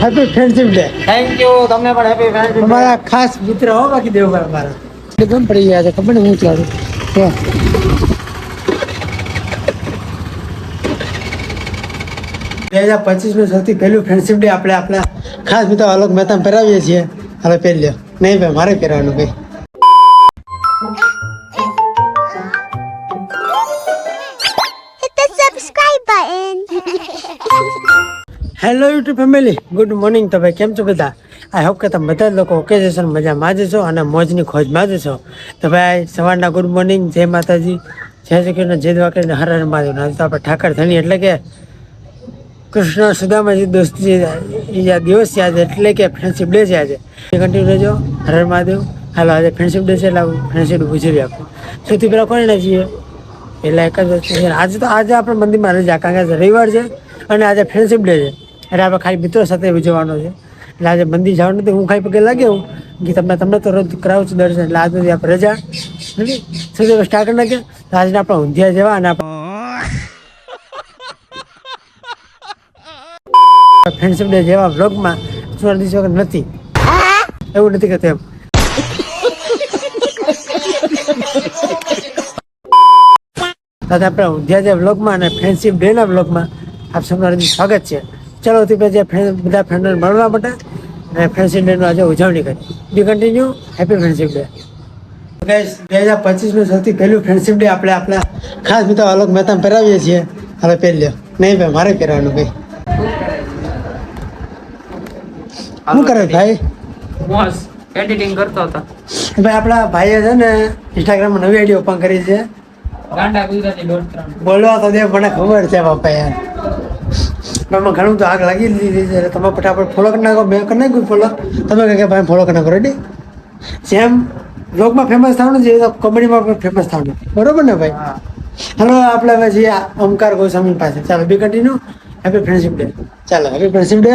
Happy friendship day thank you તમને પણ happy friendship અમારા ખાસ મિત્ર હો બાકી દેવભાઈ અમારા. ગમ પડી ગયા છે ખબર ને હું ચાલું. બે હજાર પચીસનું સૌથી પહેલું ફ્રેન્ડશિપ ડે આપણે આપણા ખાસ મિત્રો અલોક મહેતા પહેરાવીએ છીએ. હવે પહેરી લ્યો. નહીં ભાઈ મારે પહેરવાનું ભાઈ. Hello YouTube family good morning તમે કેમ છો બધા? આઈ હોપ કે તમે બધા લોકો જશો મજામાં જ છો અને મોજની ખોજમાં જ છો. તો ભાઈ સવારના ગુડ મોર્નિંગ જય માતાજી. જય શ્રી કૃષ્ણ, જય કરીને હર હર મહાદેવ. આજે તો આપણે ઠાકર ધણી એટલે કે કૃષ્ણ સુદામાજી દોસ્તી દિવસ છે આજે, એટલે કે ફ્રેન્ડશિપ ડે છે આજે. કન્ટિન્યુ રહેજો. હર હર મહાદેવ. હાલો, આજે ફ્રેન્ડશિપ ડે છે એટલે ફ્રેન્ડશિપ ગુજરી આપણે સૌથી પહેલાં કોને છીએ એટલે એક જ આજે તો આજે આપણે મંદિરમાં રજા કારણ કે રવિવાર છે અને આજે ફ્રેન્ડશિપ ડે છે. એટલે આપણે ખાલી મિત્રો સાથે જવાનો છે. એટલે આજે મંદિર જવાનું નથી, હું ખાઈ પગે લાગ્યો કે તમને તમને તો રોજ કરાવું છું દર્શન, એટલે આજે આપણે રજા. નથી? સૌથી સ્ટાર્ટ કરી નાખીએ તો આજના આપણે ઊંધિયા જેવા અને આપણે ફ્રેન્ડશિપ ડે જેવા બ્લોગમાં સુવર્ણ દિવસ વગર નથી. એવું નથી કે એમ. સાથે આપણે ઊંધિયા જે બ્લોગમાં અને ફ્રેન્ડશિપ ડેના બ્લોગમાં આપ સૌનું સ્વાગત છે. ચલો બધા ફ્રેન્ડ બધા ફ્રેન્ડોને મળવા માટે અને ફ્રેન્ડશિપ ડેનું આજે ઉજવણી કરી. Be continue happy friendship day guys બે હજાર પચીસનું સૌથી પહેલું ફ્રેન્ડશિપ ડે આપણે આપણા ખાસ મિત્રો અલોક મહેતા પહેરાવીએ છીએ. હવે પહેરી લ્યો. નહીં ભાઈ મારે પહેરવાનું ભાઈ. શું કરે ભાઈ? મોસ એડિટિંગ કરતો હતો. ભાઈ આપણા ભાઈએ છે ને ઇન્સ્ટાગ્રામમાં નવી આઈડી ઓપન કરી છે. બોલવા તો દે મને ખબર છે બાપા યાર. એમાં ઘણું તો આગ લાગી દીધી છે. તમે ફટાફટ ફોલો કરી નાખો મેં કરી નાખ્યું ફોલો તમે કહે કે ભાઈ ફોલો કરી નાખો રેડી જેમ બ્લોગમાં ફેમસ થવાનું છે તો કોમેડીમાં પણ ફેમસ થવાનું બરોબર ને ભાઈ? હાલો આપણે હવે છીએ આ ઓમકાર ગોસ્વામી પાસે. ચાલો be continue happy friendship day ચાલો happy friendship day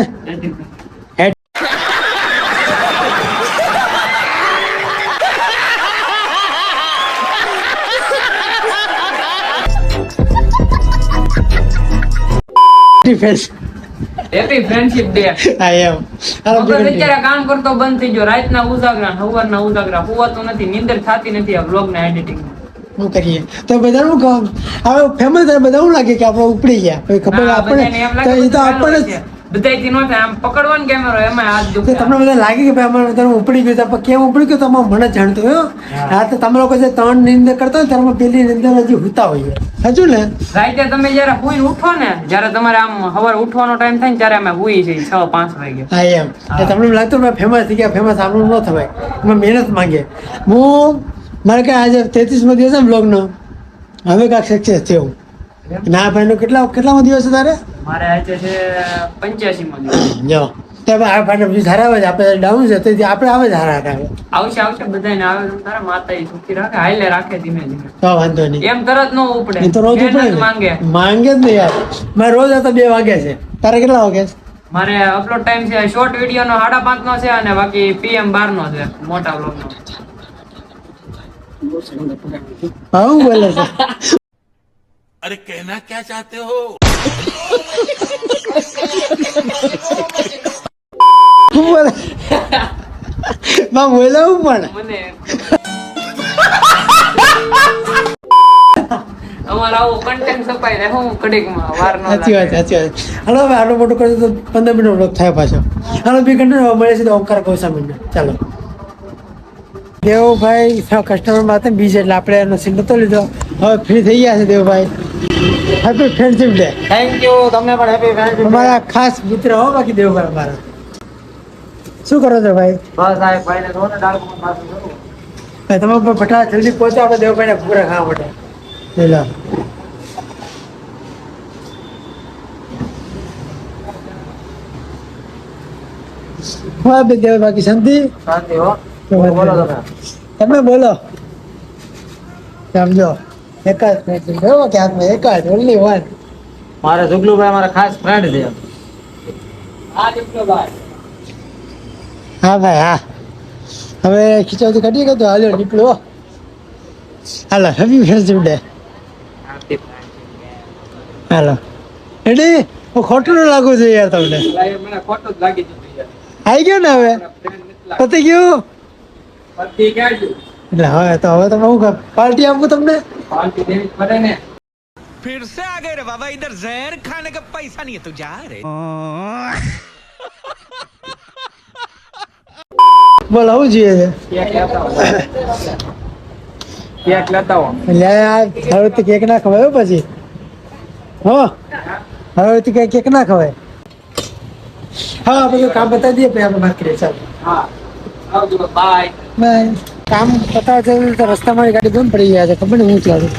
defence happy friendship day I am. મગજ અત્યારે કામ કરતો બંધ થઈ ગયો. રાતના ઉજાગરા સવારના ઉજાગરા. તો નથી નીંદર થતી નથી આ બ્લોગ ના એડિટિંગ શું કરીએ? તો બધા શું કહું? હવે ફેમસ બધા શું લાગે કે આપણે ઉપડી ગયા? ખબર આપણે તો એ તો આપણને બધાયથી દિનો થાય. આમ પકડવાનો કેમેરો એમાં હાથ દુખે. તમને બધા લાગે કે ભાઈ અમારે તમે ઉપડી ગયું તો કેમ ઉપડી ગયું તો અમારે મને જાણતો હો. હા. તો તમે લોકો જે ત્રણ નિંદર કરતા હોય ત્યારે અમે પેલી નિંદર હજી હુતા હોઈએ સાચું ને? રાતે તમે જયારે હુઈ ઉઠો ને જ્યારે તમારે આમ હવાર ઉઠવાનો ટાઈમ થાય ને ત્યારે અમે હુઈ છે છ પાંચ વાગે. હા એમ. તમને એમ લાગતું મેં ફેમસ થઈ ગયા ફેમસ આપણું ન થવાય. એમાં મહેનત માંગે. હું મારે કે આજે તેત્રીસમો દિવસ ને બ્લોગનો હવે કાંઈક સક્સેસ થયું. ના ભાઈનો કેટલા કેટલામો દિવસ છે તારે? મારે આજે છે પંચ્યાસી માં જો તો આ ભાઈને બીજું સારા આવે આપણે ડાઉન છે તેથી આપણે આવે જ હારા આવે આવશે આવશે બધાને આવે તારા માતા એ સુખી રાખે હાલે રાખે ધીમે ધીમે. તો વાંધો નહીં. એમ તરત નો ઉપડે. તો રોજ ઉપડે માંગે. માંગે જ નહીં યાર. મારે રોજ આ તો બે વાગે છે. તારે કેટલા વાગે છે? મારે અપલોડ ટાઈમ છે શોર્ટ વીડિયો નો સાડા પાંચ નો છે અને બાકી પીએમ બાર નો છે મોટા બ્લોગ નો. આવું બોલે છે? अरे कहना क्या चाहते हो હું બોલે માં બોલે હું પણ મને અમારે આવું કન્ટેન્ટ સપાઈ રહે હું કડીકમાં વાર નો સાચી વાત લાગે. સાચી વાત હાલો હવે આટલો મોટો કરજો તો પંદર મિનિટ બ્લોક થાય પાછો હાલો બી કન્ટિન્યુ મળે છે તો ઓમકાર ગોસ્વામીને ચાલો દેવભાઈ કસ્ટમર માં હતા બીજ એટલે આપણે એનો સીન નતો લીધો હવે ફ્રી થઈ ગયા છે Devbhai Happy friendship day thank you તમને પણ હેપી ફ્રેન્ડશિપ અમારા ખાસ મિત્ર હો બાકી દેવભાઈ અમારા. શું કરો છો ભાઈ? બસ આ ભાઈને જોને ડાળખું પાછું કરું. ભાઈ તમે પણ ફટાફટ જલ્દી પહોંચો આપણે દેવભાઈને પૂરા ખાવા માટે. લે હા બે દેવ બાકી શાંતિ? શાંતિ હો. બોલો તમે. તમે બોલો. સમજો. એક જ જોવો કે એક જ ઓનલી વન મારે જુગલુભાઈ મારા ખાસ ફ્રેન્ડ છે. હા ભાઈ હા. હવે ખીચાવતી કાઢી ગયો હાલો હાલ્યો નીકળો. હાલો હેપી ફ્રેન્ડશિપ ડે હાલો. એટલે હું ખોટું ન લાગવું જોઈએ યાર તમને. મને ખોટું જ લાગી જતું યાર. આવી ગયો ને હવે? પતી ગયું? પતી ગયા ગયું. એટલે હવે તો હવે તમે હું પાર્ટી આપું તમને પાલટી દેવી જ પડે ને फिर से आ गए रे बाबा इधर जहर खाने का पैसा नहीं है तू जा रे બોલ આવું જોઈએ છે કેક લેતા આવો કેક લેતા આવો એટલે આ હવે તો કેક ના ખવાય હો પછી હો હવે તો કઈ કેક ના ખવાય હા આપણે કામ બતાવી દઈએ પછી આપણે વાત કરીએ ચાલો હા આવજો બાય બાય કામ બતાવવા જવું તો રસ્તામાં ગાડી બંધ પડી ગયા છે. ખબર ને હું ચાલું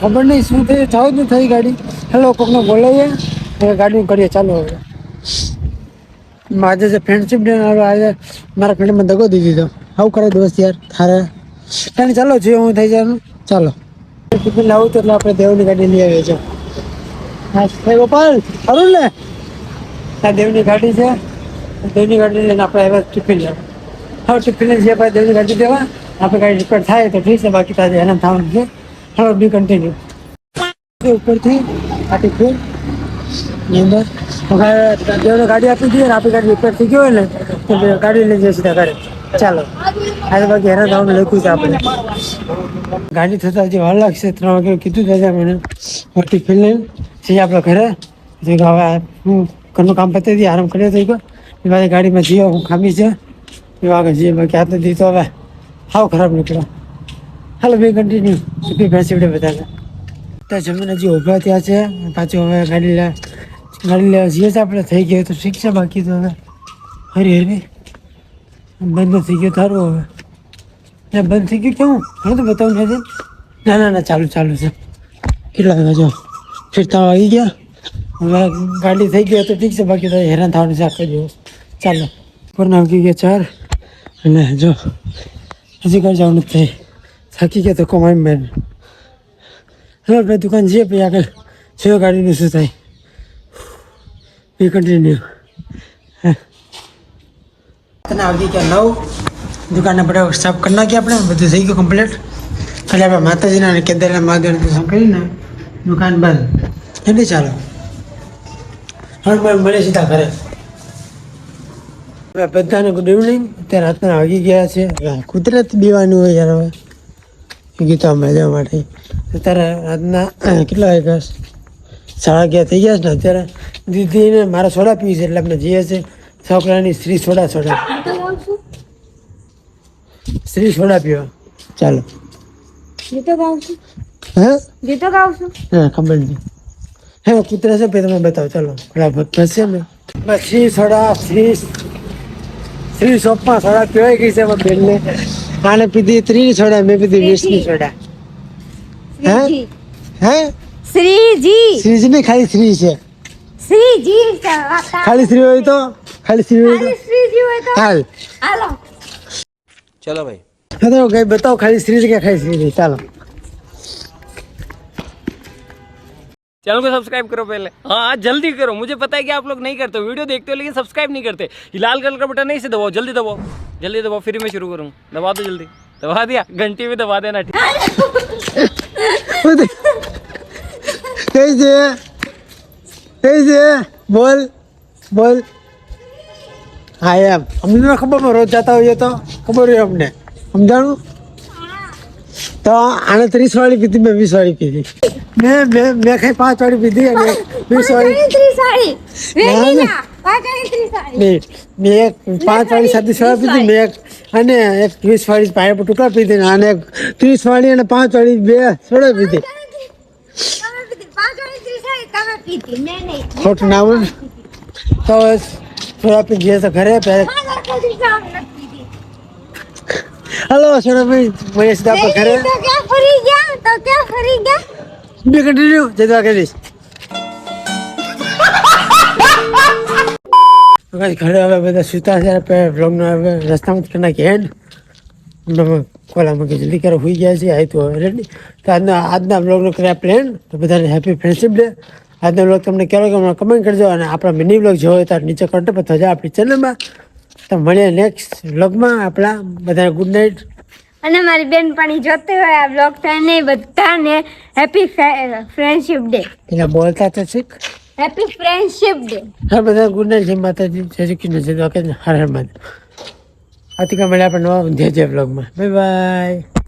ખબર નહીં શું થયું? થાવ જ થઈ ગાડી. હેલો, કોકને બોલાવીએ. ગાડી કરીએ. ચાલો હવે. આજે જે ફ્રેન્ડશિપ ડે આજે મારા ફ્રેન્ડમાં દગો દીધી દીધો. આવું કરે દોસ્ત યાર. તાણી ચાલો, જે હું થઈ જવાનું ચાલો. ટિફિન લાવું તો એટલે આપણે દેવની ગાડી લઈ આવીએ છીએ. હા ગોપાલ ખરું ને? આ દેવની ગાડી છે. દેવની ગાડી લઈને આપણે આવ્યા ટિફિન લેવા. હવે ટિફિન જે ભાઈ દેવની ગાડી દેવા. આપણે ગાડી રિપેર થાય તો ઠીક છે બાકી તાજે એના થવાનું છે. હવે બી કન્ટિન્યુ ઉપરથી આ ટિફિનની અંદર. દેવને ગાડી આપી દઈએ ને આપણી ગાડી રિપેર થઈ ગયો હોય ને તો ગાડી લઈ જઈએ સીધા ઘરે. ચાલો. આજે બાકી હેરા થવાનું લખ્યું છે આપણે ગાડી થતા હજી વાર લાગશે ત્રણ વાગે કીધું દાદા મને હવે ટિફિન લઈને જઈએ આપણે ઘરે હવે હું ઘરનું કામ પતાવી દઈએ આરામ કર્યો થઈ ગયો એ ગાડીમાં જીઓ, હું ખામી છે. એ આગળ જઈએ બાકી હાથ નથી તો હવે હાવ ખરાબ નીકળ્યો હાલો, બે કન્ટિન્યુ સુખી ભેંસી વિડે બધાને. તો જમીન હજી ઊભા થયા છે. પાછું હવે ગાડી લે, ગાડી લેવા જઈએ છે આપણે. થઈ ગયું તો ઠીક છે, બાકી તો હવે. હરી હરી. બંધ થઈ ગયું તારું હવે એ બંધ થઈ ગયું કેવું હું તો બતાવું નથી ના ના ના ચાલુ ચાલુ છે કેટલા વાગ્યા જો ફિરતા આવી ગયા હવે ગાડી થઈ ગઈ તો ઠીક છે બાકી તો હેરાન થવાનું છે આખો દિવસ ચાલો પૂર્ણ આવી ગયા ચાર અને જો હજી કઈ જવાનું નથી થઈ થાકી ગયા તો કમાઈ મેન હવે આપણે દુકાન જઈએ પછી આગળ છે ગાડીનું શું થાય એ કન્ટિન્યુ આવી ગયા નવ દુકાન આપણે સાફ કરી નાખીએ આપણે, બધું થઈ ગયું કમ્પ્લીટ એટલે આપણે માતાજીના અને કેદારના મહાદેવના દર્શન કરીને દુકાન બંધ. એટલે ચાલો? હવે મળે સીધા ઘરે. બધાને ગુડ ઇવનિંગ અત્યારે રાતના વાગી ગયા છે. કુદરત દીવાનું હોય યાર હવે. ગીતો મળવા માટે. અત્યારે રાતના કેટલા વાગ્યા સાડા અગિયાર થઈ ગયા છે ને અત્યારે. દીદીને મારા સોડા પીવી છે, એટલે આપણે જઈએ છે છોકરાની Shri soda soda Shri soda પીવા ચાલો. ગીતો ગાઉં છું હે? ગીતો ગાઉં છું હા ખબર નહીં. હે કૂતરા છે પછી તમે બતાવો ચાલો. બરાબર પછી ને. શ્રી સોડા શ્રી શ્રી શોપમાં સોડા પીવાઈ ગઈ છે બેનને. આને પીધી ત્રીસ સોડા મેં પીધી વીસની સોડા હે? હે? શ્રીજી. શ્રીજી ખાલી શ્રી છે. શ્રીજી. ખાલી શ્રી હોય તો? ખાલી શ્રી હોય તો ખાલી શ્રીજી હોય તો હાલ હાલો चलो भाई હા તો કઈ બતાવો ખાલી શ્રી છે કે ખાલી શ્રી નહીં ચાલો चैनल को सब्सक्राइब करो पहले हाँ हाँ जल्दी करो मुझे पता है कि आप लोग नहीं करते हो वीडियो देखते हो लेकिन सब्सक्राइब नहीं करते ये लाल कलर का बटन नहीं से दबाओ जल्दी दबाओ जल्दी दबाओ फिर मैं शुरू करूँ दबा दो जल्दी दबा दिया घंटी भी दबा देना ठीक કઈ છે કઈ છે બોલ બોલ હા એમ. અમને ખબર રોજ જતા હોઈએ તો ખબર હોય અમને. સમજાણું? તો આને ત્રીસ વાળી પીધી મેં વીસ વાળી પીધી મેં મેં મેં ખાઈ પાંચ વાળી પીધી અને વીસ વાળી મેં એક પાંચ વાળી સાથે સોડા પીધી મેં એક અને એક વીસ વાળી પાયા પર ટુકડા પીધી ને આને એક ત્રીસ વાળી અને પાંચ વાળી બે સોડા પીધી. ખોટું ના તો સોડા જે તો ઘરે. હલો સોનાભાઈ મને સીધા પર ઘરે. તો ક્યાં ફરી ગયા? તો ક્યાં ફરી ગયા? બી કન્ટિન્યુ તો guys, ઘરે હવે બધા સુતા છે આપણે બ્લોગનો હવે રસ્તામાં જ કરી નાખીએ. એન્ડ હમણાં કોલામાં કે જલ્દી કરો હોઈ ગયા છે આય તો રેડી તો આજના આજના બ્લોગનો કર્યા પ્લાન તો બધાને હેપી ફ્રેન્ડશિપ ડે આજનો બ્લોગ તમને કેવો ગમ્યો કમેન્ટ કરજો અને આપણા મિની બ્લોગ જોવો હોય તો નીચે કોન્ટેક્ટ પર થજો આપણી ચેનલમાં તો મળીએ નેક્સ્ટ બ્લોગમાં આપણા બધાને ગુડ નાઇટ અને મારી બેનપણી જોતી હોય આ બ્લોગ એને બધાને હેપી ફ્રેન્ડશિપ ડે એટલે બોલતા તો શીખ. હેપી ફ્રેન્ડશિપ ડે હા બધા ગુડ નાઇટ જય માતાજી જય શ્રી કૃષ્ણ જય દ્વારકા હર હર માતા આવતીકાલ મળે આપણે નવા જે જે બ્લોગમાં બાય બાય